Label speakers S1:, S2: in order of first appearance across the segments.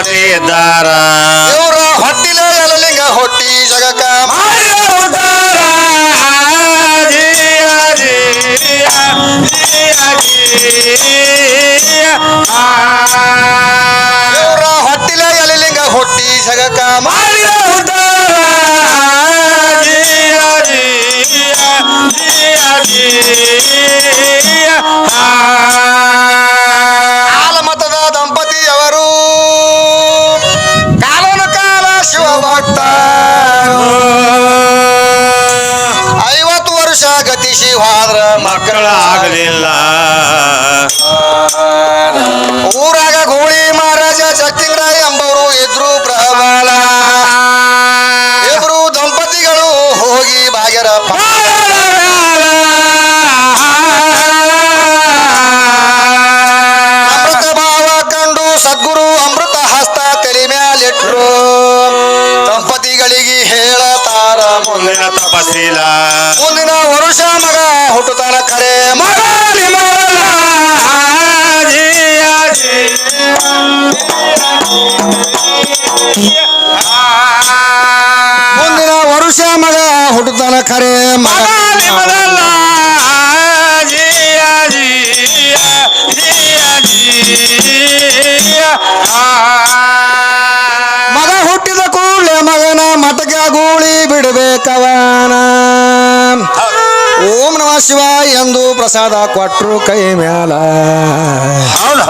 S1: ಪತಿ
S2: ಇವರ ಹೊಟ್ಟಿಲ ಎಲಲಿಂಗ ಹೊಟ್ಟಿ ಜಗಕ. ಇವರ ಹೊಟ್ಟಿಲ ಎಲಲಿಂಗ ಹೊಟ್ಟಿ ಜಗಕ
S1: ಮಾಡಿದ
S2: ಹುಟ್ಟುತ್ತಾನ ಕರೆ ಮಗ ಮಗ ಹುಟ್ಟಿದ ಕೂಡಲೇ ಮಗನ ಮಟಕ ಗೂಳಿ ಬಿಡಬೇಕವನ. ಓಂ ನಮ ಶಿವ ಎಂದು ಪ್ರಸಾದ ಕೊಟ್ಟರು ಕೈ
S1: ಹೌದು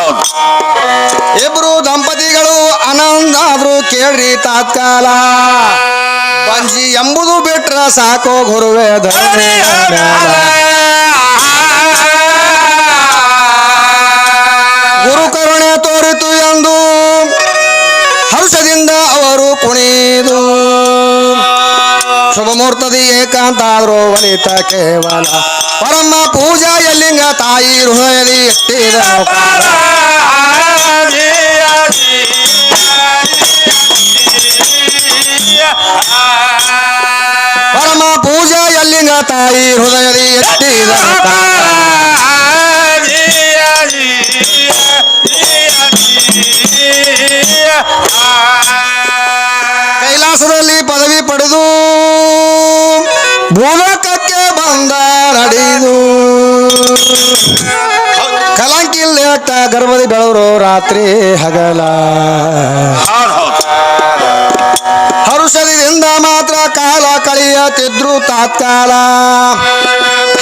S2: ಇಬ್ರು ದಂಪತಿಗಳು ಆನಂದ ಆದ್ರು ಕೇಳ್ರಿ ತಾತ್ಕಾಲ. ಪಂಜಿ ಎಂಬುದು ಸಾಕೋ ಗುರುವೆ ಮ್ಯಾಲ. ಗುರು ಕರುಣೆ ತೋರಿತು ಎಂದು ಹರ್ಷದಿಂದ ಅವರು ಕುಣಿದು. ಶುಭ ಮೂರ್ತದಿ ಏಕಾಂತ ಆದ್ರು ವನಿತ ಕೇವಲ ಪರಮ ಪೂಜಾ ಎಲ್ಲಿಂಗ ತಾಯಿ ಹೃದಯದಿ ತಾಯಿ ಹೃದಯದಿ ಎತ್ತಿದ ಕೈಲಾಸದಲ್ಲಿ ಪದವಿ ಪಡೆದು ಭೂಲೋಕಕ್ಕೆ ಬಂದ ನಡೆದು ಕಲಂಕಿಲ್ಲೇಟ ಗರ್ಭದಿ ಬೆಳವರು ರಾತ್ರಿ ಹಗಲ. ಹರುಷದಿಂದ ಕಳೆಯತಿದ್ರು ತಾತ್ಕಾಲ.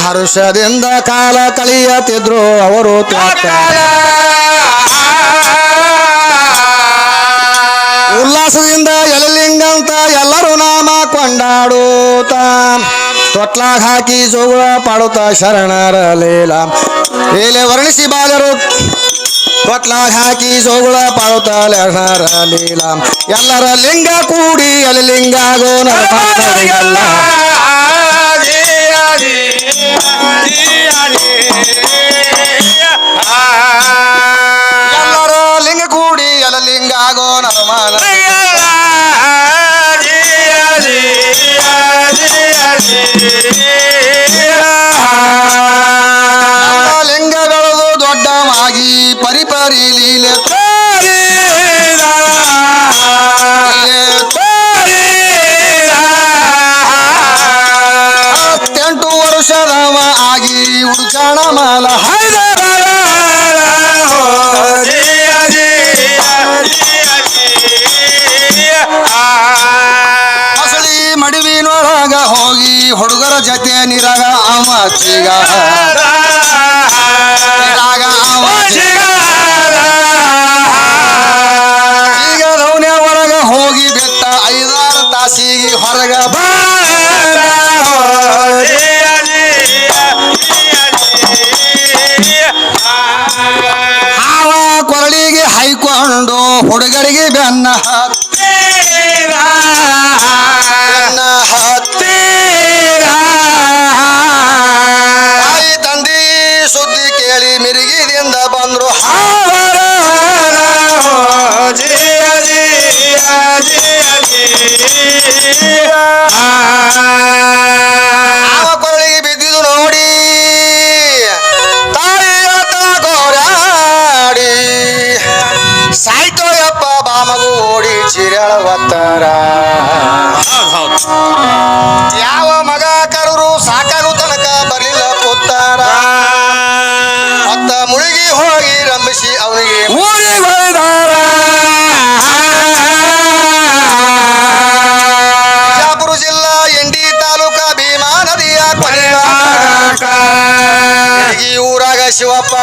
S2: ಹರ್ಷದಿಂದ ಕಾಲ ಕಳೆಯುತ್ತಿದ್ರು ಅವರು ತಾತ್ಕಾಲ. ಉಲ್ಲಾಸದಿಂದ ಎಲಲಿಂಗಂತ ಎಲ್ಲರೂ ನಾಮ ಕೊಂಡಾಡುತ್ತ. ತೊಟ್ಲಾಗ ಹಾಕಿ ಜೋಗ ಪಾಡುತ್ತ ಶರಣರ ಲೀಲ. ಲೀಲೆ ವರ್ಣಿಸಿ ಬಾಲರು ತೊಟ್ಲಾಗ ಹಾಕಿ ಜೋಗುಳ ಪಾಡುತ್ತ ಲೀಲಾ ಲೀಲ. ಎಲ್ಲರ ಲಿಂಗ ಕೂಡಿ ಎಲಲಿಂಗಾಗೋ ನರಭಕ್ತರಿಗೆಲ್ಲ ಎಲ್ಲರ ಲಿಂಗ ಕೂಡಿ ಎಲಲಿಂಗಾಗೋ ನರಮಾನ ತೋರಿ ಹತ್ತೆಂಟು ವರ್ಷದವ ಆಗಿ ಮಾಲ. ಹಸಳಿ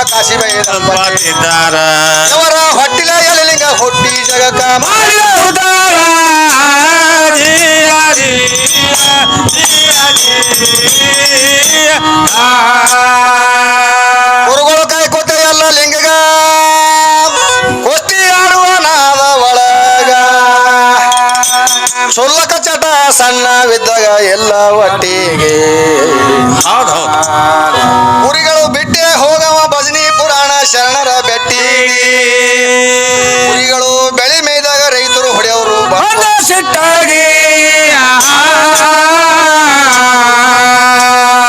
S2: ದಂಪತಿ
S1: ಬಂದಿದ್ದಾರ
S2: ಅವರ ಹೊಟ್ಟಿಲ ಎಲ್ಲಿಂಗ ಹುಟ್ಟಿ ಜಗಕ
S1: ಮಾಡಿದ ಉದಾರ.
S2: ಗುರುಗಳು ಕಾಯ್ಕೋತ ಎಲ್ಲ ಲಿಂಗಗ. ಕುಸ್ತಿ ಆಡುವ ನಾದ ಒಳಗ. ಸುಲ್ಲಕ ಚಟ ಸಣ್ಣವಿದ್ದಾಗ ಎಲ್ಲ ಒಟ್ಟಿಗೆ.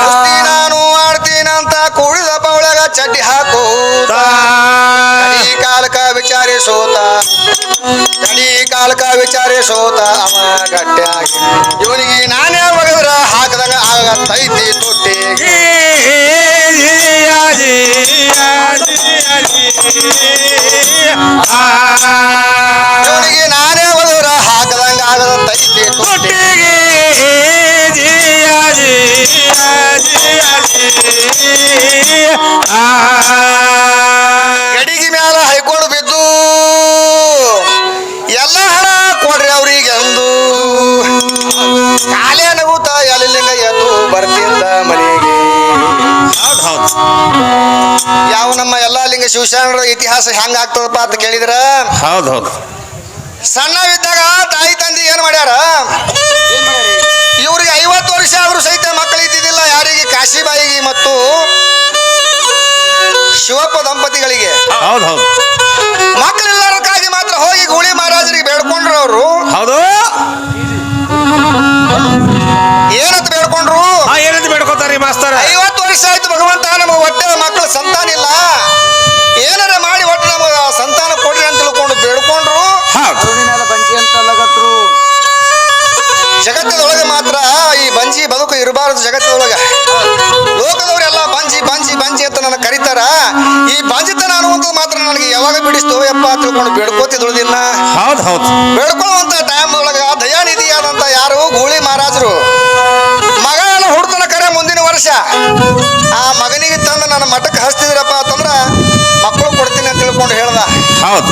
S2: ಕುಸ್ತಿ ನಾನು ಆಡ್ತೀನಂತ ಕುಳಿದ ಪೌಳಗ ಚಡ್ಡಿ ಹಾಕೋತ ಈ ಕಾಲಕ ವಿಚಾರಿಸೋತ ಕಡಿ ಕಾಲಕ ವಿಚಾರಿಸೋತ ಅವ ಗಟ್ಟಿಯಾಗಿ ಇವನಿಗೆ ನಾನೇ ಒಗದ್ರ ಹಾಕದಂಗ ಆಗತ್ತೈತಿ ತೊಟ್ಟಿಗೆ ಇವನಿಗೆ ಶಿವಶರಣರ ಇತಿಹಾಸ ಹೆಂಗ ಆಗ್ತದಪ್ಪ ಅಂತ ಕೇಳಿದ್ರ?
S1: ಹೌದು ಹೌದು.
S2: ಸಣ್ಣವಿದ್ದಾಗ ತಾಯಿ ತಂದೆ ಏನ್ ಮಾಡ್ಯಾರ? ಇವ್ರಿಗೆ ಐವತ್ತು ವರ್ಷ ಆದ್ರೂ ಸಹಿತ ಮಕ್ಕಳು ಇದ್ದಿದ್ದಿಲ್ಲ ಯಾರಿಗೆ? ಕಾಶಿಬಾಯಿಗೆ ಮತ್ತು ಶಿವಪ್ಪ ದಂಪತಿಗಳಿಗೆ.
S1: ಹೌದು ಹೌದು.
S2: ಮಕ್ಕಳಿಲ್ಲದಕ್ಕಾಗಿ ಮಾತ್ರ ಹೋಗಿ ಗೂಳಿ ಮಹಾರಾಜರಿಗೆ ಬೇಡ್ಕೊಂಡ್ರು ಅವರು
S1: ಹೌದು.
S2: ಬಿಡಿಸ್ತೋ ಯಪ್ಪ ತಿಳ್ಕೊಂಡು ಬೇಡ್ಕೋತಿದ್ದಿಲ್ಲ
S1: ಹೌದ್ ಹೌದ್.
S2: ಬೇಡ್ಕೊಳ್ಳುವಂತ ಟೈಮ್ ಒಳಗ ದಯಾನಿಧಿಯಾದಂತ ಯಾರು ಗೂಳಿ ಮಹಾರಾಜರು. ಮಗನ ಹುಡ್ತನ ಕರೆ ಮುಂದಿನ ವರ್ಷ. ಆ ಮಗನಿಗೆ ತಂದು ನನ್ನ ಮಠಕ್ಕೆ ಹಚ್ತಿದ್ರಪ್ಪ ಅಂತಂದ್ರ ಮಕ್ಕಳು ಕೊಡ್ತೀನಿ ಅಂತ ತಿಳ್ಕೊಂಡು ಹೇಳ್ದ.
S1: ಹೌದ್.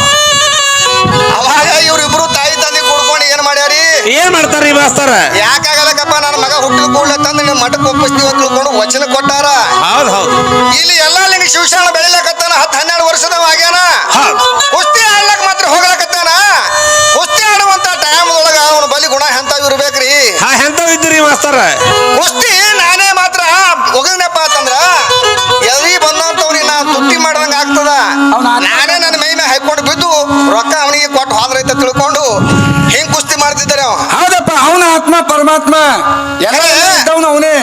S2: ಮಾಡ್ಯಾರಿ
S1: ಮಾಡ್ತಾರ ಈ ಮಾಸ್ತರ?
S2: ಯಾಕಾಗಲ್ಲಕಪ್ಪ ನನ್ನ ಮಗ ಹುಟ್ಟಿದ ಕೂಡಲೇ ತಂದು ನಿಮ್ಮ ಮಠಕ್ಕೆ ಒಪ್ಪಿಸ್ತೀವಿ ಅಂತ ತಿಳ್ಕೊಂಡು ವಚನ ಕೊಟ್ಟಾರ?
S1: ಹೌದು ಹೌದು.
S2: ಇಲ್ಲಿ ಎಲ್ಲಾ ಲಿಂಗ ಶಿವಶರಣ ಬೆಳಿಲಕತ್ತಾನ ಹತ್ತು ಹನ್ನೆರಡು ವರ್ಷದವ ಆಗ್ಯಾನ. ಕುಸ್ತಿ ಆಡ್ಲಕ್ ಮಾತ್ರ ಹೋಗ್ಲಕತ್ತಾನ? ಕುಸ್ತಿ ಆಡುವಂತ ಟೈಮ್ ಒಳಗ ಅವನ ಬಲಿ ಗುಣ ಎಂತ ಇರ್ಬೇಕ್ರಿ.
S1: ಹಾ ಎಂತವ್ ಇದ್ರಿ ಮಾಸ್ತರ?
S2: ಕುಸ್ತಿ ನಾನೇ ಮಾತ್ರ ಒಗದ್ನಪ್ಪ ಅಂತಂದ್ರ ಎಲ್ಲಿ ಬಂದಂತವ್ರಿಗೆ ನಾ ತುಟ್ಟಿ ಮಾಡ್ದಂಗ ಆಗ್ತದ. ನಾನೇ ನನ್ನ ಮೈ ಮೇಲೆ ಹಾಕೊಂಡು ಬಿದ್ದು ರೊಕ್ಕ ಅವನಿಗೆ ಕೊಟ್ಟು ಹೋದ್ರೈತ ತಿಳ್ಕೊಂಡು ಹಿಂಗ್ ಕುಸ್ತಿ ಮಾಡ್ತಿದ್ದಾರೆ ಅವ.
S3: ಪರಮಾತ್ಮ. ಎಲ್ಲ ಅವನೇ.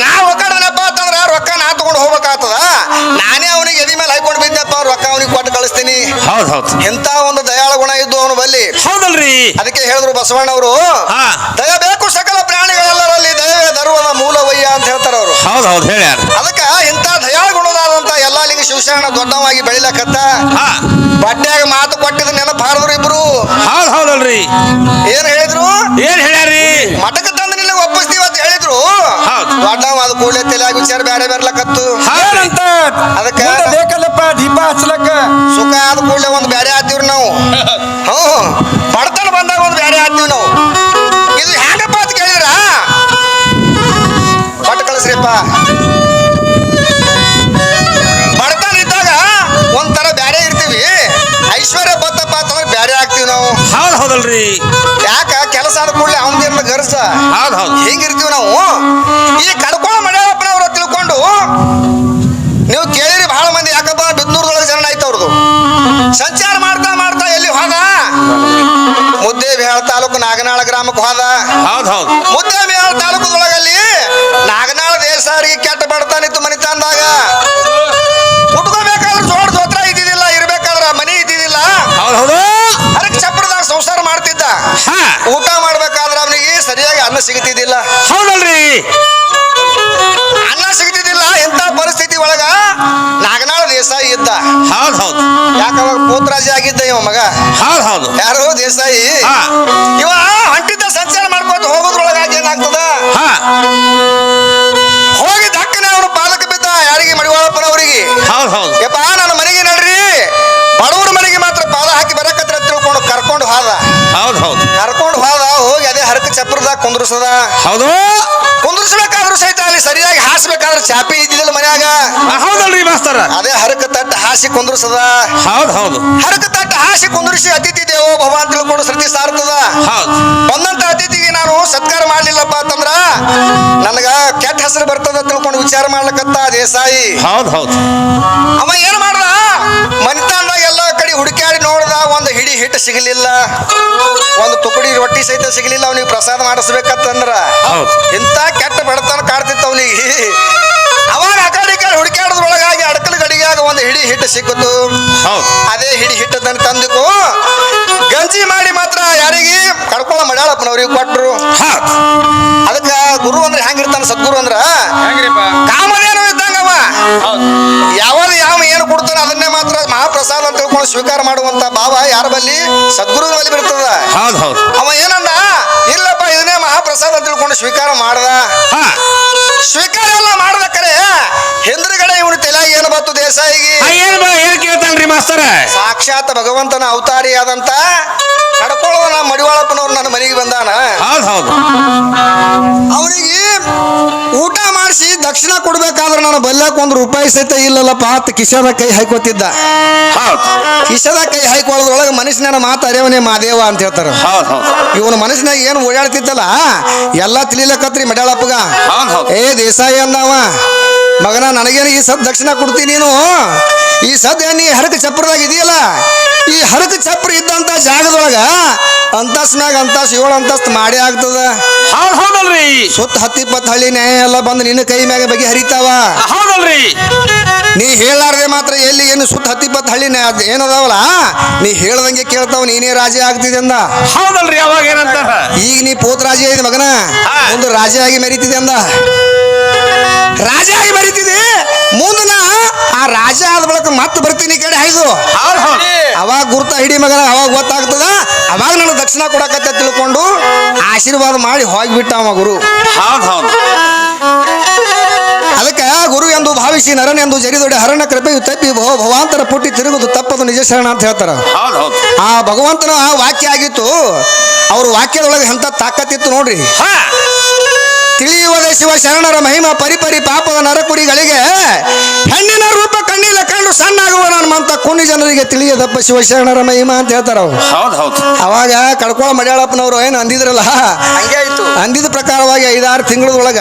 S2: ನಾ ಒಕ್ಕಡನಪ್ಪ ಅಂತಂದ್ರ ರೊಕ್ಕ ನಾ ತಗೊಂಡು ಹೋಗ್ಬೇಕಾಗ್ತದ? ನಾನೇ ಅವನಿಗೆ ಎದಿ ಮೇಲೆ ಹಾಕೊಂಡು ಬಿದ್ದಪ್ಪ ರೊಕ್ಕ ಅವನಿಗೆ ಕೊಟ್ಟು ಕಳಿಸ್ತೀನಿ.
S1: ಹೌದ್ ಹೌದ್.
S2: ಎಂತ ಒಂದು ದಯಾಳ ಗುಣ ಇದ್ದು ಅವನು ಬಲ್ಲಿ.
S1: ಹೌದಲ್ರಿ.
S2: ಅದಕ್ಕೆ ಹೇಳಿದ್ರು ಬಸವಣ್ಣವರು
S1: ಹಾ.
S2: ದಯ ಬೇಕು ಸಕಲ ಪ್ರಾಣಿಗಳೆಲ್ಲರಲ್ಲಿ ದಯವೇ ಧರ್ಮದ ಮೂಲವಯ್ಯ ಅಂತ ಹೇಳ್ತಾರ ಅವರು
S1: ಹೌದು ಹೌದು ಹೇಳ್ಯಾರ.
S2: ಅದಕ್ಕ ಶಿವಶರಣ ದೊಡ್ಡವಾಗಿ ಬೆಳಿಲಕತ್ತ.
S1: ಹಾ.
S2: ಬಟ್ಟೆಯಾಗ ಮಾತು ಕೊಟ್ಟಿದ ನೆನಪು ಹಾರಿದ್ರು ಇಬ್ರು.
S1: ಹೌದ್ ಹೌದಲ್ರಿ.
S2: ಏನ್ ಹೇಳಿದ್ರು?
S1: ಏನ್ ಹೇಳ್ಯಾರಿ
S2: ಮಠಕ್ಕೆ ತಂದು ನಿನ್ನ ಒಪ್ಪಿಸ್ತೀವಿ ಅಂತ ಹೇಳಿದ್ರು. ದೊಡ್ಡವ ಅದು ಕೂಡಲೇ ತಲೆಯಾಗಿ ವಿಚಾರ ಬೇರೆ ಬರ್ಲಕತ್ತು
S3: ಏನಂತ?
S2: ಅದಕ್ಕ
S3: ಬೇಕಲ್ಲಪ್ಪ ದೀಪ ಹಚ್ಲಕ್ಕ.
S2: ಸುಖ ಆದ ಕೂಡಲೇ ಒಂದು ಬೇರೆ ಆತೀವ್ರಿ ನಾವು. ಹ್ಞೂ ಬಡತನ ಬಂದಾಗ ಒಂದು ಬೇರೆ ಆತೀವಿ ನಾವು. ಇದು ಹ್ಯಾಂಗಪ್ಪ ಅಂತ ಕೇಳಿದ್ರ? ಬಟ್ ಕಳಿಸ್ರಿಪ್ಪ.
S1: ಹೌದ್ ಹೌದಲ್ರಿ.
S2: ಯಾಕ? ಕೆಲಸ ಆದ ಕೂಡಲೇ ಅವನ ಗರ್ಸ?
S1: ಹೌದ್ ಹೌದು.
S2: ಹಿಂಗಿರ್ತೀವಿ ನಾವು. ಈ ಕಡ್ಕೊಳ್ಳೋ ಮನೆಯಪ್ಪನವ್ರ ತಿಳ್ಕೊಂಡು ನೀವು ಕೇಳಿರಿ ಬಹಳ ಮಂದಿ ಯಾಕಪ್ಪ ಬಿದ್ನೂರದೊಳಗೆ ಜನ ಆಯ್ತು ಅವ್ರದ್ದು ಸಂಚಾರ ಮಾಡ್ತಾ ಮಾಡ್ತಾ ಎಲ್ಲಿ ಹೋದ? ಮುದ್ದೆ ಬಿಹಾಳ ತಾಲೂಕು ನಾಗನಾಳ ಗ್ರಾಮಕ್ಕೆ ಹೋದ.
S1: ಹೌದ್ ಮುದ್ದೆ
S2: ಬೇಹಾಳ ತಾಲೂಕದೊಳಗಲ್ಲಿ ನಾಗನಾಳ ದೇಸಾರಿಗೆ ಕೆಟ್ಟ ಚಪ್ರದಾಗ ಮಾಡ್ತಿದ್ದ.
S1: ಹಾ.
S2: ಊಟ ಮಾಡ್ಬೇಕಾದ್ರೆ ಅವನಿಗೆ ಸರಿಯಾಗಿ ಅನ್ನ ಸಿಗತಿದ್ದಿಲ್ಲ.
S1: ಹೌದಲ್ರಿ.
S2: ಅನ್ನ ಸಿಗ್ತಿದ್ದಿಲ್ಲ ಎಂತ ಪರಿಸ್ಥಿತಿ ಒಳಗ ನಾಗನಾಳ ದೇಸಾಯಿ ಇದ್ದ.
S1: ಹೌದ್ ಹೌದು.
S2: ಯಾಕ ಅವಾಗ ಪೂತ್ರಾಜಿ ಆಗಿದ್ದ ಇವ ಮಗ?
S1: ಹೌದ್ ಹೌದು.
S2: ಯಾರು ದೇಸಾಯಿ?
S1: ಹಾ.
S2: ಇವ ಹೊಂಟಿದ್ದ ಸಂಚಾರ ಮಾಡ್ಕೊತ ಹೋಗೋದ್ರೊಳಗಾಗಿ ಏನಾಗ್ತದ?
S1: ಹಾ.
S2: ಹೋಗಿ ದಕ್ಕನೆ ಅವನು ಪಾದಕ ಬಿದ್ದ ಯಾರಿಗೆ? ಮಡಿವಾಳಪ್ಪನವರಿಗೆ.
S1: ಹೌದ್ ಹೌದು.
S2: ಯಪ್ಪ ನನ್ನ ಮನೆಗೆ ನಡ್ರಿ. ಬಡವರ ಮನೆಗೆ ಮಾತ್ರ ಪಾದ ಹಾಕಿ ತಿಳ್ಕೊಂಡು ಕರ್ಕೊಂಡು ಹೋದ.
S1: ಹೌದು ಹೌದು.
S2: ಕರ್ಕೊಂಡು ಹೋದ ಹೋಗಿ ಅದೇ ಹರಕ ಚಪ್ರದಾಗ ಕುಂದ್ರಸದ.
S1: ಹೌದು.
S2: ಕುಂದ್ರಸ್ಬೇಕಾದ್ರೂ ಸಹಿತ ಅಲ್ಲಿ ಸರಿಯಾಗಿ ಹಾಸ್ಬೇಕಾದ್ರೆ ಚಾಪಿ ಇದ್ದಿದ್ದಿಲ್ಲ ಮನ್ಯಾಗ.
S1: ಹೌದಲ್ರಿ ಮಾಸ್ತರ.
S2: ಅದೇ ಹರಕ ತಟ್ಟ ಹಾಸಿ ಕುಂದ್ರಸದ.
S1: ಹೌದು ಹೌದು.
S2: ಹರಕ ತಟ್ಟ ಹಾಸಿ ಕುಂದ್ರಿಸಿ ಅತಿಥಿ ದೇವೋ ಭವ ಅಂತ ತಿಳ್ಕೊಂಡು ಸೃತಿ ಸಾರ್ತದ.
S1: ಹೌದು.
S2: ಬಂದಂತ ಅತಿಥಿಗೆ ನಾನು ಸತ್ಕಾರ ಮಾಡ್ಲಿಲ್ಲಪ್ಪ ಅಂತಂದ್ರ ನನಗ ಕೆಟ್ಟ ಹೆಸರು ಬರ್ತದ ತಿಳ್ಕೊಂಡು ವಿಚಾರ ಮಾಡ್ಲಕತ್ತ ದೇಸಾಯಿ.
S1: ಹೌದ್ ಹೌದು.
S2: ಅವ ಏನ್ ಮಾಡ್ದ? ಹುಡುಕ್ಯಾಡಿ ನೋಡ್ದ ಒಂದು ಹಿಡಿ ಹಿಟ್ಟು ಸಿಗಲಿಲ್ಲ. ಒಂದು ತುಕಡಿ ರೊಟ್ಟಿ ಸಹಿತ ಸಿಗಲಿಲ್ಲ ಅವನಿಗೆ ಪ್ರಸಾದ ಮಾಡಿಸ್ಬೇಕಂತಂದ್ರ.
S1: ಹೌದ್.
S2: ಇಂಥ ಕೆಟ್ಟ ಬಡತನ ಕಾಡ್ತಿತ್ತು ಅವನಿಗೆ. ಅವಾಗ ಅಕಾಡಿ ಕಡೆ ಕಡೆ ಹುಡುಕ್ಯಾಡದ್ರೊಳಗಾಗಿ ಅಡಕಲ ಗಡಿಗ್ಯಾಗ ಒಂದು ಹಿಡಿ ಹಿಟ್ಟು ಸಿಕ್ಕಿತು.
S1: ಹೌದ್.
S2: ಅದೇ ಹಿಡಿ ಹಿಟ್ಟದನ್ನ ತಂದಿಕು ಗಂಜಿ ಮಾಡಿ ಮಾತ್ರ ಯಾರಿಗೆ? ಕಡ್ಕೊಳ್ಳ ಮಡ್ಯಾಳಪ್ಪನವ್ರಿಗೆ
S1: ಕೊಟ್ಟರು
S2: ಅದಕ್ಕ ಗುರು ಅಂದ್ರೆ ಹೆಂಗಿರ್ತಾನ ಸದ್ಗುರು ಅಂದ್ರ? ಕಾಮಧೇನು ಇದ್ದಂಗವ ಯಾವಾಗ ಯಾವ ಏನು ಕೊಡ್ತಾನೆ ಅದನ್ನೇ ಮಾತ್ರ ಮಹಾಪ್ರಸಾದ ಅಂತ ತಿಳ್ಕೊಂಡು ಸ್ವೀಕಾರ ಮಾಡುವಂತ ಭಾವ ಯಾರ ಬಲ್ಲಿ? ಸದ್ಗುರು ಬಲ್ಲಿ ಬಿಡ್ತದ
S1: ಹೌದ್ ಹೌದು.
S2: ಅವ ಏನಂದ ಇಲ್ಲಪ್ಪ ಇದನ್ನೇ ಮಹಾಪ್ರಸಾದ ತಿಳ್ಕೊಂಡು ಸ್ವೀಕಾರ ಮಾಡ್ದ.
S1: ಹಾ.
S2: ಸ್ವೀಕಾರ ಎಲ್ಲ ಮಾಡ್ಬೇಕಾರೆ ಕರೆ. ಹಿಂದ್ರಗಡೆ ಇವನು ತಲೆಯಾಗ ಏನು ಬತ್ತು ದೇಸಾಯಿಗೆ?
S1: ಏನ್ ಕೇಳ್ತಾನ್ರಿ ಮಾಸ್ತರ?
S2: ಸಾಕ್ಷಾತ್ ಭಗವಂತನ ಅವತಾರಿಯಾದಂತ ಕಡ್ಕೊಳ್ಳೋನ ಮಡಿವಾಳಪ್ಪನವ್ರು ನನ್ನ ಮನೆಗೆ ಬಂದಾನ.
S1: ಹೌದು ಹೌದು.
S2: ಅವನಿಗೆ ಊಟ ಮಾಡಿಸಿ ದಕ್ಷಿಣ ಕೊಡ್ಬೇಕಾದ್ರೆ ನಾನು ಬಲ್ಯಾಕ ಒಂದು ರೂಪಾಯಿ ಸಹಿತ ಇಲ್ಲಲ್ಲಪ್ಪ ಆತ ಕಿಶದ ಕೈ ಹಾಕೋತಿದ್ದ ಕಿಶದ ಕೈ ಹಾಕೊಳ್ಳೋದ್ರೊಳಗೆ ಮನುಷ್ಯನ ಮಾತು ಅರೇವನೇ ಮಾದೇವ ಅಂತ ಹೇಳ್ತಾರ. ಇವನು ಮನಸ್ಸಿನಾಗ ಏನು ಓಡಾಡ್ತಿದ್ದಲ್ಲ ಎಲ್ಲ ತಿಳಿಲಕತ್ರಿ ಮಡ್ಯಾಳಪ್ಪಗ. ಏ ದೇಸಾಯಿ ಅಂದವ. ಮಗನ ನನಗೇನು ಈ ಸದ್ ದಕ್ಷಿಣ ಕೊಡ್ತೀನಿ ನೀನು? ಈ ಸದ್ಯ ನೀ ಹರಕ ಚಪ್ರದಾಗ ಇದೆಯಲ್ಲ? ಈ ಹರಕ ಚಪ್ರ ಇದ್ದಂತ ಜಾಗದೊಳಗ ಅಂತಸ್ ಮ್ಯಾಗ ಅಂತಸ್ ಏಳು ಅಂತಸ್ತ್ ಮಾಡೇ ಆಗ್ತದ.
S1: ಹೌದ್ ಹೌದಲ್ರಿ.
S2: ಸುತ್ತ ಹತ್ತಿ ಪತ್ ಹಳ್ಳಿ ನ್ಯಾಯ ಎಲ್ಲ ಬಂದು ನಿನ್ನ ಕೈ ಮ್ಯಾಗ ಬಗೆ ಹರಿತಾವ.
S1: ಹೌದಲ್ರಿ.
S2: ನೀ ಹೇಳಾರ್ದೆ ಮಾತ್ರ ಎಲ್ಲಿ ಏನು ಸುತ್ತ ಹತ್ತಿ ಇಪ್ಪತ್ತು ಹಳ್ಳಿ ಏನದಾವಲ್ಲ? ನೀ ಹೇಳ್ದಂಗೆ ಕೇಳ್ತಾವ ನೀನೇ ರಾಜೇ ಆಗ್ತಿದೆ ಅಂದ.
S1: ಹೌದಲ್ರಿ ಅವಾಗ ಏನಂತ
S2: ಈಗ ನೀ ಪೋತ್ ರಾಜ ಇದೆ ಮಗನ. ಒಂದು ರಾಜೇ ಆಗಿ ಮೆರಿತಿದೆ ಅಂದ. ರಾಜ ಆಗಿ ಮೆರಿತಿದೆ ಮುಂದೆ ನಾ ಆ ರಾಜ ಆದ ಬಳಿಕ ಮತ್ತೆ ಬರ್ತೀನಿ ಕೇಳಿ
S1: ಹೌದ್
S2: ಅವಾಗ ಗುರುತ ಹಿಡಿ ಮಗನ ಅವಾಗ ಗೊತ್ತಾಗ್ತದ? ಅವಾಗ ನನಗೆ ದಕ್ಷಿಣ ಕೊಡಕತ್ತೆ ತಿಳ್ಕೊಂಡು ಆಶೀರ್ವಾದ ಮಾಡಿ ಹೋಗ್ಬಿಟ್ಟ ಅವ ಗುರು. ಅದಕ್ಕೆ ಗುರು ಎಂದು ಭಾವಿಸಿ ನರನೆಂದು ಜರಿದೊಡೆ ಹರಣ ಕೃಪೆಯು ತಪ್ಪಿ ಭವ ಭವಾಂತರ ಪುಟ್ಟಿ ತಿರುಗುದು ತಪ್ಪದು ನಿಜ ಶರಣ ಅಂತ ಹೇಳ್ತಾರ. ಆ ಭಗವಂತನ ಆ ವಾಕ್ಯ ಆಗಿತ್ತು. ಅವ್ರ ವಾಕ್ಯದೊಳಗೆ ಎಂತ ತಾಕತ್ತಿತ್ತು ನೋಡ್ರಿ.
S1: ಹಾ.
S2: ತಿಳಿಯುವುದೇ ಶಿವ ಶರಣರ ಮಹಿಮ ಪರಿಪರಿ ಪಾಪದ ನರಕುಡಿಗಳಿಗೆ ಹೆಣ್ಣಿನ ರೂಪ ಕಣ್ಣಿಲ್ಲ ಕಂಡು ಸಣ್ಣಾಗುವ ಅಂತ ಕುಣಿ ಜನರಿಗೆ ತಿಳಿಯದಪ್ಪ ಶಿವ ಶರಣರ ಮಹಿಮ ಅಂತ ಹೇಳ್ತಾರ ಅವ್ರು.
S1: ಹೌದು
S2: ಅವಾಗ ಕಡ್ಕೊಳ ಮಡ್ಯಾಳಪ್ಪನವ್ರು ಏನು ಅಂದಿದ್ರಲ್ಲ?
S4: ಹಂಗೆ ಆಯ್ತು.
S2: ಅಂದಿದ ಪ್ರಕಾರವಾಗಿ ಐದಾರು ತಿಂಗಳದೊಳಗ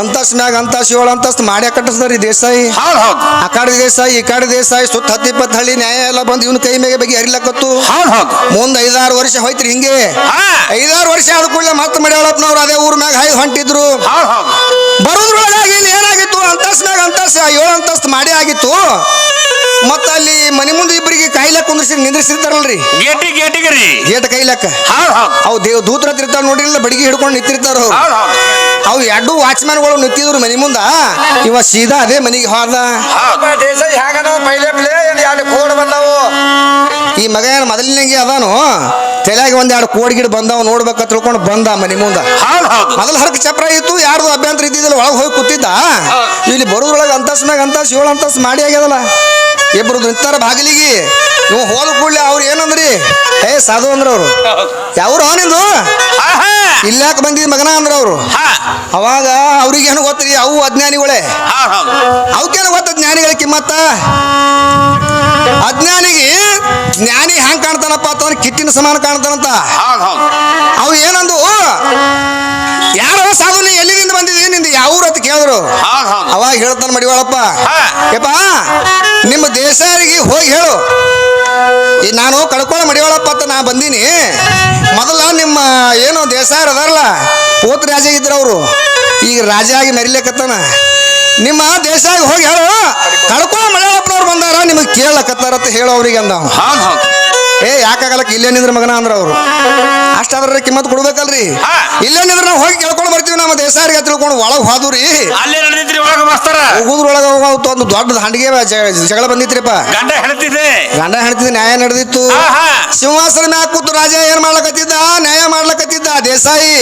S2: ಅಂತಸ್ ಮ್ಯಾಗ ಅಂತಸ್ ಏಳು ಅಂತಸ್ತ್ ಮಾಡ್ಯಾ ಕಟ್ಟಿಸ್ತಾರೀ ದೇಸಾಯಿ.
S1: ಹೌದ್ ಹೌದು.
S2: ಆ ಕಡೆ ದೇಸಾಯಿ ಈ ಕಡೆ ದೇಸಾಯಿ ಸುತ್ತ ಹತ್ತಿಪ್ಪತ್ತು ಹಳ್ಳಿ ನ್ಯಾಯ ಎಲ್ಲ ಬಂದು ಇವನ ಕೈ ಮೇಲೆ ಬಗ್ಗೆ ಹರಿಲಕತ್ತು.
S1: ಮುಂದೆ ಹೌದು.
S2: ಮುಂದ್ ಐದಾರು ವರ್ಷ ಹೋಯ್ತ್ರಿ ಹಿಂಗೆ.
S1: ಹಾ.
S2: ಐದಾರು ವರ್ಷ ಆದ ಕೂಡಲೇ ಮತ್ತೆ ಮಡ್ಯಾಳಪ್ಪನವ್ರು ಅದೇ ಊರ್ ಮ್ಯಾಗ ಹಾಯ್ದು ಹೊಂಟಿದ್ರು.
S1: ಹೌದು
S2: ಬರೋದ್ರೊಳಗಾಗಿ ಇಲ್ಲಿ ಏನಾಗಿತ್ತು? ಅಂತಸ್ನಾಗ ಅಂತಸ್ ಏಳು ಅಂತಸ್ತ್ ಮಾಡಿ ಆಗಿತ್ತು. ಮತ್ತ ಅಲ್ಲಿ ಮನೆ ಮುಂದೆ ಇಬ್ಬರಿಗೆ ಕಾಯಿಲೆ ಕುಂದ್ರಿಸಿ ನಿಂದ್ರಿಸಿರ್ತಾರಲ್ರಿ.
S1: ಗೇಟಿ ಗೇಟಿಗರಿ. ರೀ
S2: ಗೇಟ್ ಕೈಲಕ್ಕ
S1: ಹೌದ್ ಹೌದು.
S2: ಅವು ದೇವ್ ದೂತ್ರ ತಿರ್ತಾರ ನೋಡಿರಲಿಲ್ಲ ಬಡಿಗೆ ಹಿಡ್ಕೊಂಡು ನಿಂತಿರ್ತಾರ ಅವ್ರು.
S1: ಹೌದ್ ವಾಚ್ಮ್ಯಾನ್
S2: ಅವು ಎರಡು ವಾಚ್ಮ್ಯಾನ್ಗಳು ನಿಂತಿದ್ರು ಮನೆ ಮುಂದ. ಇವ ಸೀದಾ ಅದೇ ಮನೆಗೆ ಹೋದ.
S1: ಹೌದ್.
S4: ದೇಶ ಹ್ಯಾಂಗನ ಪೈಲೆ ಪ್ಲೇ ಏನ್ ಎರಡು ಕೋಡ್ ಬಂದಾವು?
S2: ಈ ಮಗ ಏನು ಮೊದಲಿನಂಗೆ ಅದಾನು ತಲೆಯಾಗಿ ಒಂದ್ ಎರಡು ಕೋಡ್ ಗಿಡ ಬಂದಾವ ನೋಡ್ಬೇಕ ತಿಳ್ಕೊಂಡು ಬಂದ ಮನೆ ಮುಂದ.
S1: ಹೌದ್ ಹೌದು.
S2: ಮೊದಲು ಹರಕ ಚಪ್ರ ಇತ್ತು ಯಾರ್ದು ಅಭ್ಯಂತರ ಇದ್ದಿದ್ದಿಲ್ಲ ಒಳಗೆ ಹೋಗಿ ಕೂತಿದ್ದ. ಇಲ್ಲಿ ಬರೋದ್ರೊಳಗೆ ಅಂತಸ್ ಮ್ಯಾಗ ಅಂತಸ್ ಏಳು ಅಂತಸ್ ಮಾಡಿ ಆಗ್ಯದಲ್ಲ. ಇಬ್ರು ನಿಂತಾರ ಬಾಗಿಲಿಗೆ. ನೀವು ಹೋದ ಕೂಡಲೇ ಅವ್ರು ಏನಂದ್ರಿ? ಏ ಸಾಧು ಅಂದ್ರ ಅವರು. ಯಾವ್ರು ನಿಂದು?
S1: ಹಾ ಹಾ
S2: ಇಲ್ಲಾಕ ಬಂದಿದ್ ಮಗನ ಅಂದ್ರ ಅವರು?
S1: ಹಾ.
S2: ಅವಾಗ ಅವ್ರಿಗೆ ಏನು ಗೊತ್ತ್ರಿ ಅವು ಅಜ್ಞಾನಿಗಳೇ. ಅವಕ್ಕೇನು ಗೊತ್ತ ಜ್ಞಾನಿಗಳ ಕಿಮ್ಮತ್ತ? ಅಜ್ಞಾನಿಗೆ ಜ್ಞಾನಿ ಹ್ಯಾಂಗ್ ಕಾಣ್ತಾನಪ್ಪ ಅಂತಂದ್ರೆ ಕಿಟ್ಟಿನ ಸಮಾನ ಕಾಣ್ತಾನಂತ. ಅವು ಏನಂದು ಯಾರೋ ಸಾಧು ನೀ ಎಲ್ಲಿಂದ ಬಂದಿದ್ದೀನಿ ನಿಂದು? ಕೇಳಿದ್ರು ಅವಾಗ ಹೇಳ್ತಾನೆ ಮಡಿವಾಳಪ್ಪ ಯಪ್ಪ ನಿಮ್ಮ ದೇಶರಿಗೆ ಹೋಗಿ ಹೇಳು ಈ ನಾನು ಕಳ್ಕೊಳ್ಳ ಮಡಿವಾಳಪ್ಪ ಅಂತ ನಾ ಬಂದೀನಿ. ಮೊದಲ ನಿಮ್ಮ ಏನು ದೇಸಾರ ಅದಾರಲ್ಲ ಪೋತ್ ರಾಜ ಇದ್ರು ಅವರು. ಈಗ ರಾಜ ಆಗಿ ಮೆರಿಲಿಕತ್ತಾನ. ನಿಮ್ಮ ದೇಶಾಗಿ ಹೋಗಿ ಹೇಳು ಕಳ್ಕೊಳ್ಳ ಮಡಿವಾಳಪ್ಪನವ್ರು ಬಂದಾರ ನಿಮಗೆ ಕೇಳಕತ್ತಾರ ಅಂತ ಹೇಳು ಅವ್ರಿಗೆ ಅಂದ ಏ ಯಾಕಾಗಲಕ್ಕ ಇಲ್ಲೇ ನಿಂದ್ರ ಮಗನ ಅಂದ್ರ ಅವರು? ಅಷ್ಟಾದ್ರೆ ಕಿಮ್ಮತ್ ಕೊಡ್ಬೇಕಲ್ರಿ?
S1: ಇಲ್ಲೇ
S2: ನಿಂದ್ರ ನಾವು ಹೋಗಿ ಕೇಳ್ಕೊಂಡು ಬರ್ತೀವಿ ನಮ್ಮ ದೇಸಾರಿಗೆ ತಿಳ್ಕೊಂಡು ಒಳಗ್ ಹೋದ್ರಿ.
S1: ಅಲ್ಲೇ ನಡೆದಿದ್ರಿ ಒಳಗೆ ಮಾಸ್ತರ.
S2: ಹೋಗುದ್ರೊಳಗ ಹೋಗೋದು ಒಂದು ದೊಡ್ಡ ಹಂಡಿಗೆ ಜಗಳ ಬಂದಿತ್ರಿಪ್ಪ.
S1: ಗಂಡ ಹೇಳ್ತಿದ್ದೆ
S2: ಗಂಡ ಹೆಣ್ತಿದ್ ನ್ಯಾಯ ನಡೆದಿತ್ತು. ಸಿಂಹಾಸನ ಮ್ಯಾಗ ಕೂತು ರಾಜ ಏನ್ ಮಾಡ್ಲಕತ್ತಿದ್ದ? ನ್ಯಾಯ ಮಾಡ್ಲಕತ್ತಿದ್ದ ದೇಸಾಯಿ?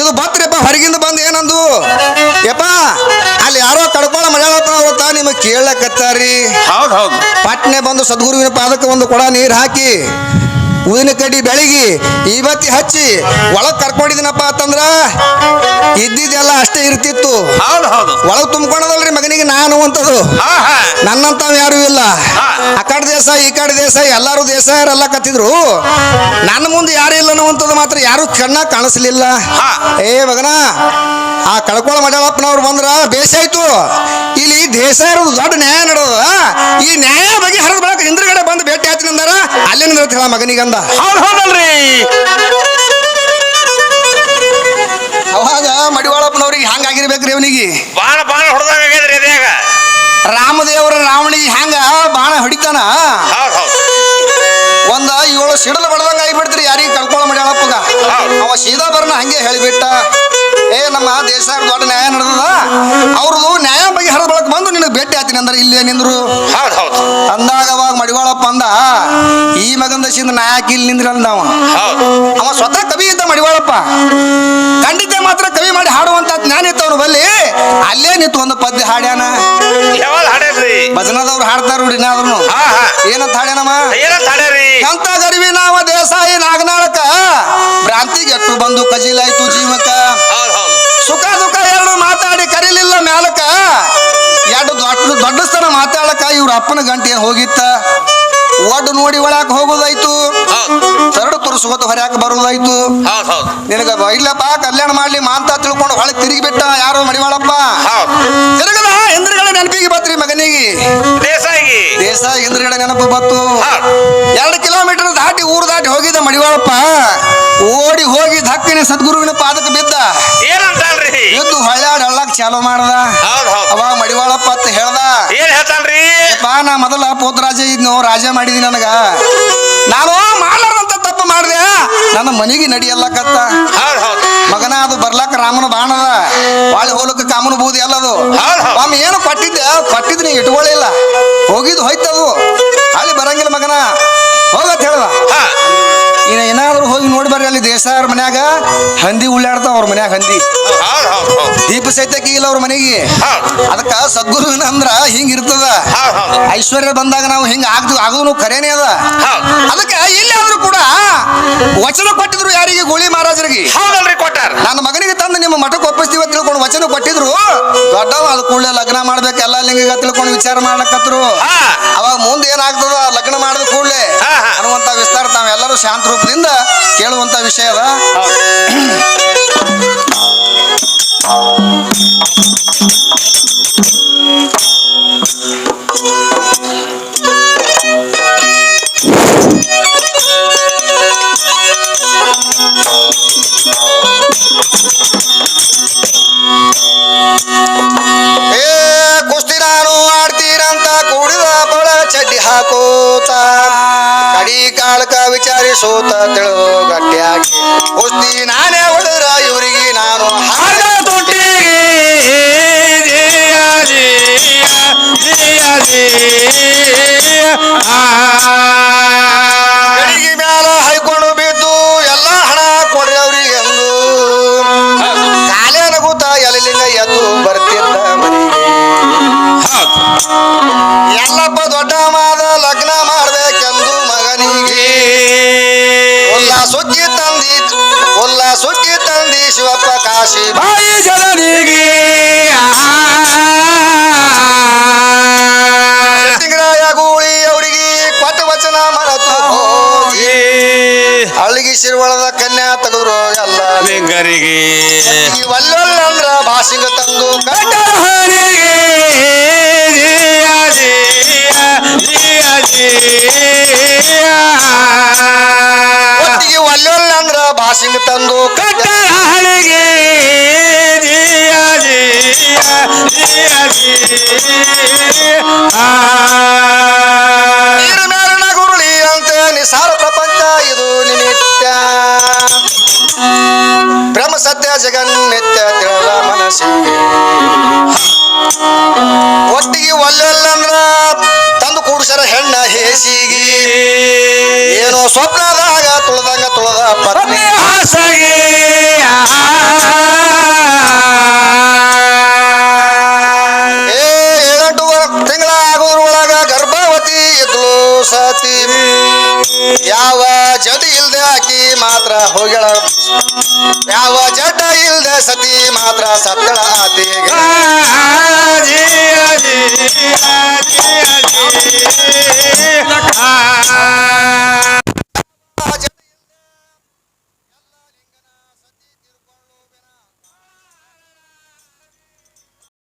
S2: ಇದು ಬತ್ರಿಪ್ಪ ಹೊರಗಿಂದ ಬಂದು ಏನಂದು? ಯಪ್ಪ ಅಲ್ಲಿ ಯಾರೋ ಕಡ್ಕೊಳ ಮಳೆ ನಿಮಗೆ ಕೇಳಕತ್ತಾರಿ?
S1: ಹೌದ್ ಹೌದು.
S2: ಪಟ್ನೆ ಬಂದು ಸದ್ಗುರುವಿನ ಪಾದಕ್ಕೆ ಒಂದು ಕೊಡ ನೀರು ಹಾಕಿ ಊದಿನ ಕಡ್ಡಿ ಬೆಳಗಿ ಇವತ್ತಿ ಹಚ್ಚಿ ಒಳಗ್ ಕರ್ಕೊಂಡಿದ್ದೀನಪ್ಪ ಅಂತಂದ್ರ ಇದ್ದಿದ್ದೆಲ್ಲ ಅಷ್ಟೇ ಇರ್ತಿತ್ತು. ಒಳಗ್ ತುಂಬ್ಕೊಂಡದಲ್ರಿ ಮಗನಿಗೆ ನಾನು ಅಂತದು.
S1: ನನ್ನಂತ
S2: ನನ್ನಂತವ್ ಯಾರು ಇಲ್ಲ. ಆ ಕಡೆ ದೇಶ ಈ ಕಡೆ ದೇಶ ಎಲ್ಲಾರು ದೇಶಾಯರೆಲ್ಲ ಕತ್ತಿದ್ರು? ನನ್ನ ಮುಂದೆ ಯಾರು ಇಲ್ಲ ಅನ್ನುವಂಥದ್ದು ಮಾತ್ರ ಯಾರು ಕಣ್ಣ ಕಾಣಿಸ್ಲಿಲ್ಲ. ಏ ಮಗನ ಆ ಕಳ್ಕೊಳ ಮಡಳಪ್ಪನವ್ರು ಬಂದ್ರ ಬೇಸಾಯ್ತು ಇಲ್ಲಿ ದೇಶ ಇರೋದು ದೊಡ್ಡ ನ್ಯಾಯ ನಡೆದ ಈ ನ್ಯಾಯ ಬಗ್ಗೆ ಹರಿದ ಬಳಕ ಹಿಂದ್ರಗಡೆ ಬಂದು ಭೇಟಿ ಆಯ್ತು ಅಂದಾರ. ಅಲ್ಲಿ ನಿಂದಿರ್ತಿಲ್ಲ ಮಗನಿಗಂದ
S1: ಹೌದು ಹೌದಲ್ರಿ.
S2: ಅವಾಗ ಮಡಿವಾಳಪ್ಪನವ್ರಿಗೆ ಹಂಗಾಗಿರ್ಬೇಕ್ರಿ ಅವನಿಗೆ?
S1: ಬಾಣ ಬಾಣ ಹೊಡೆದ್ರಿ ಅದ್ಯಾಗ.
S2: ರಾಮದೇವರ ರಾವಣಿಗೆ ಹ್ಯಾಂಗ ಬಾಣ ಹೊಡಿತಾನ? ಒಂದ ಏಳು ಸಿಡಲು ಬಡದಂಗ ಆಗಿಬಿಡ್ತೀರಿ ಯಾರಿಗೆ ಕಳ್ಕೊಳ
S1: ಮಡಿವಾಳಪ್ಪಗ
S2: ಅವ ಸೀದಾ ಬರ್ನ ಹಂಗೆ ಹೇಳಿಬಿಟ್ಟ. ನಮ್ಮ ದೇಶ ದೊಡ್ಡ ನ್ಯಾಯ ನಡೆದದ. ಅವ್ರದ್ದು ನ್ಯಾಯ ಬಗ್ಗೆ ಹರಿದ ಬಳಕ ಬಂದು ನಿನಗೆ ಭೇಟಿ ಆತೀನಿ ಅಂದ್ರೆ ಇಲ್ಲೇ ನಿಂದ್ರು. ಅಂದಾಗ ಅವಾಗ ಮಡಿವಾಳಪ್ಪ ಅಂದ ಈ ಮಗನ ದಶಿಂದ ನಾಯಕ ಇಲ್ಲಿ ನಿಂದ್ರ? ಅಂದ ಅವ ಅವ ಸ್ವತಃ ಕವಿ ಇದ್ದ ಮಡಿವಾಳಪ್ಪ. ಖಂಡಿತ ಮಾತ್ರ ಕವಿ ಮಾಡಿ ಹಾಡುವಂತ ಜ್ಞಾನ ಇತ್ತು ಅವನು ಬಲ್ಲಿ. ಅಲ್ಲೇ ನಿಂತು ಒಂದು ಪದ್ಯ ಹಾಡ್ಯಾನ. ಭಜನದವ್ರು ಹಾಡ್ತಾರ ನೋಡಿ
S1: ಹಾ
S2: ಏನಂತ ಹಾಡ್ಯಾನಮ್ಮ ಎಂತ ಗರಿವಿ ನಾವ ದೇಸಾಯಿ ನಾಗನಾಳಕ? ಭ್ರಾಂತಿಗೆ ಎಟ್ಟು ಬಂದು ಕಜಿಲಾಯ್ತು ಜೀವಕ ದೊಡ್ಡ ದೊಡ್ಡ ಮಾತಾಡಕ ಇವ್ರ ಅಪ್ಪನ ಗಂಟೆ ಏನ್ ಹೋಗಿತ್ತ? ಒಡ್ಡು ನೋಡಿ ಒಳಕ್ ಹೋಗೋದಾಯ್ತು. ಸರಡು ತುರ್ಸ್ಕೊತ ಹೊರ್ಯಾಕ ಬರುದಾಯ್ತು. ನಿನಗ ಇಲ್ಲಪ್ಪ ಕಲ್ಯಾಣ ಮಾಡ್ಲಿ ಮಾಂತ ತಿಳ್ಕೊಂಡು ಹೊಳಗ್ ತಿರುಗಿ ಬಿಟ್ಟ ಯಾರೋ ಮಡಿವಾಳಪ್ಪ. ತಿರುಗದ ಹಿಂದ್ರಗಡೆ ನೆನಪಿಗೆ ಬತ್ರಿ ಮಗನಿಗೆ.
S1: ದೇಸಾಯಿ
S2: ದೇಸಾಯಿ ಹಿಂದ್ರಗಡೆ ನೆನಪು ಬತ್ತು ಎರಡು ಕಿಲೋಮೀಟರ್ ದಾಟಿ ಊರು ದಾಟಿ ಹೋಗಿದ್ದ ಮಡಿವಾಳಪ್ಪ. ಓಡಿ ಹೋಗಿ ಧಕ್ಕಿನ ಸದ್ಗುರುವಿನ ಪಾದಕ್ಕೆ ಬಿದ್ದ.
S1: ಏನಂತಾಳ್ರಿ?
S2: ಎದ್ದು ಹೊಳ್ಯಾಡ ಹಳ್ಳಕ್ ಚಾಲು ಮಾಡ್ದ.
S1: ಅವಾಗ ಹೌದ್.
S2: ಮಡಿವಾಳಪ್ಪ ಅಂತ ಹೇಳ್ದ.
S1: ಏನ್ ಹೇಳ್ತಾನ್ರಿ?
S2: ಬಾ ನಾ ಮೊದಲ ಪೋತರಾಜ ಇದ್ನು ರಾಜ ಮಾಡಿದಿ ನನಗ. ನಾನು ಮಾಡ್ಲಾರಂತ ತಪ್ಪು ಮಾಡಿದೆ. ನನ್ನ ಮನೆಗೆ ನಡಿಯಲ್ಲಕತ್ತ.
S1: ಹೌದ್ ಹೌದ್.
S2: ಮಗನ ಅದು ಬರ್ಲಾಕ ರಾಮನ ಬಾಣದ. ಬಾಳಿ ಹೋಲಕ್ಕೆ ಕಾಮನ ಬೂದಿ ಅಲ್ಲದು
S1: ಹೌದ್
S2: ಏನು ಕೊಟ್ಟಿದ್ದೆ? ಕೊಟ್ಟಿದ್ ನೀ ಇಟ್ಕೊಳ್ಳಿಲ್ಲ ಹೋಗಿದ್ ಹೋಯ್ತದು. ಅಲ್ಲಿ ಬರಂಗಿಲ್ಲ ಮಗನ. ಹೋಗತ್ ಹೇಳ್ದ. ಏನಾದ್ರು ಹೋಗಿ ನೋಡಿ ಬರ್ರಿ ಅಲ್ಲಿ ದೇಸಾಯರ ಮನ್ಯಾಗ. ಹಂದಿ ಉಳ್ಳಾಡ್ತಾವ ಅವ್ರ ಮನ್ಯಾಗ ಹಂದಿ. ದೀಪ ಸಹಿತಕ್ಕೆ ಇಲ್ಲ ಅವ್ರ ಮನೆಗೆ. ಅದಕ್ಕ ಸದ್ಗುರು ಅಂದ್ರ ಹಿಂಗ ಇರ್ತದ. ಐಶ್ವರ್ಯ ಬಂದಾಗ ನಾವು ಹಿಂಗ ಆಗ್ದು ಆಗೋನು ಕರೇನೇ ಅದ. ಅದಕ್ಕ ಇಲ್ಲಿ ಆದ್ರೂ ಕೂಡ ವಚನ ಕೊಟ್ಟಿದ್ರು ಯಾರಿಗೆ? ಗೋಳಿ ಮಹಾರಾಜರಿಗೆ.
S1: ಕೊಟ್ಟಾರ.
S2: ನನ್ನ ಮಗನಿಗೆ ತಂದು ನಿಮ್ಮ ಮಠಕ್ಕೆ ಒಪ್ಪಿಸ್ತೀವಿ ತಿಳ್ಕೊಂಡು ವಚನ ಕೊಟ್ಟಿದ್ರು. ದೊಡ್ಡವ ಅದ ಕೂಡಲೇ ಲಗ್ನ ಮಾಡ್ಬೇಕು ಎಲ್ಲ ಲಿಂಗಿಗ ತಿಳ್ಕೊಂಡು ವಿಚಾರ
S1: ಮಾಡಕತ್ರು
S2: ಅವಾಗ ಮುಂದೆ ಏನಾಗ್ತದ? ಲಗ್ನ ಮಾಡಿದ ಕೂಡಲೇ. ಅನ್ನುವಂತ ವಿಸ್ತಾರ ತಾವೆಲ್ಲರೂ ಶಾಂತ ರೂಪದಿಂದ ಕೇಳುವಂತ ವಿಷಯ ಅದ. ಅಲ್ಲಿಗೆ ಶಿರ್ವಳದ ಕನ್ಯಾ ತೆಗೆದ್ರು ಎಲ್ಲ.
S1: ಲಿಂಗರಿಗೆ.
S2: ಈ ಒಲ್ಲೊಲ್ಲ ಅಂದ್ರ ಭಾಷಿಂಗ ತಂದು ಕಟ್ಟ ಒಟ್ಟಿಗೆ ಒಲ್ಲೊಲ್ಲ ಅಂದ್ರ ಭಾಷಿಂಗ ತಂದು ಕಟ್ಟ. ನೀರು ಜಗನ್ನಿತ್ಯ ತಿಳಲ ಮನಸ್ಸಿಗೆ. ಒಟ್ಟಿಗೆ ಒಲ್ಲೆಲ್ಲಂದ್ರ ತಂದು ಕೂಡ್ಸರ ಹೆಣ್ಣ ಹೇಸಿಗಿ. ಏನೋ ಸ್ವಪ್ನದಾಗ ತುಳದಂಗ ತುಳದ ಪತ್ನಿ.
S1: ಹಾಸಗಿ
S2: ಏ ಏಳೆಂಟು ತಿಂಗಳ ಆಗೋದ್ರೊಳಗ ಗರ್ಭವತಿ ಇದ್ಲು ಸತಿ. ಯಾವ ಆಕಿ ಮಾತ್ರ ಹೋಗಳ ಯಾವ ಜಟ ಇಲ್ದೆ ಸತಿ ಮಾತ್ರ ಸತ್ತಳ ಆತಿಗೆ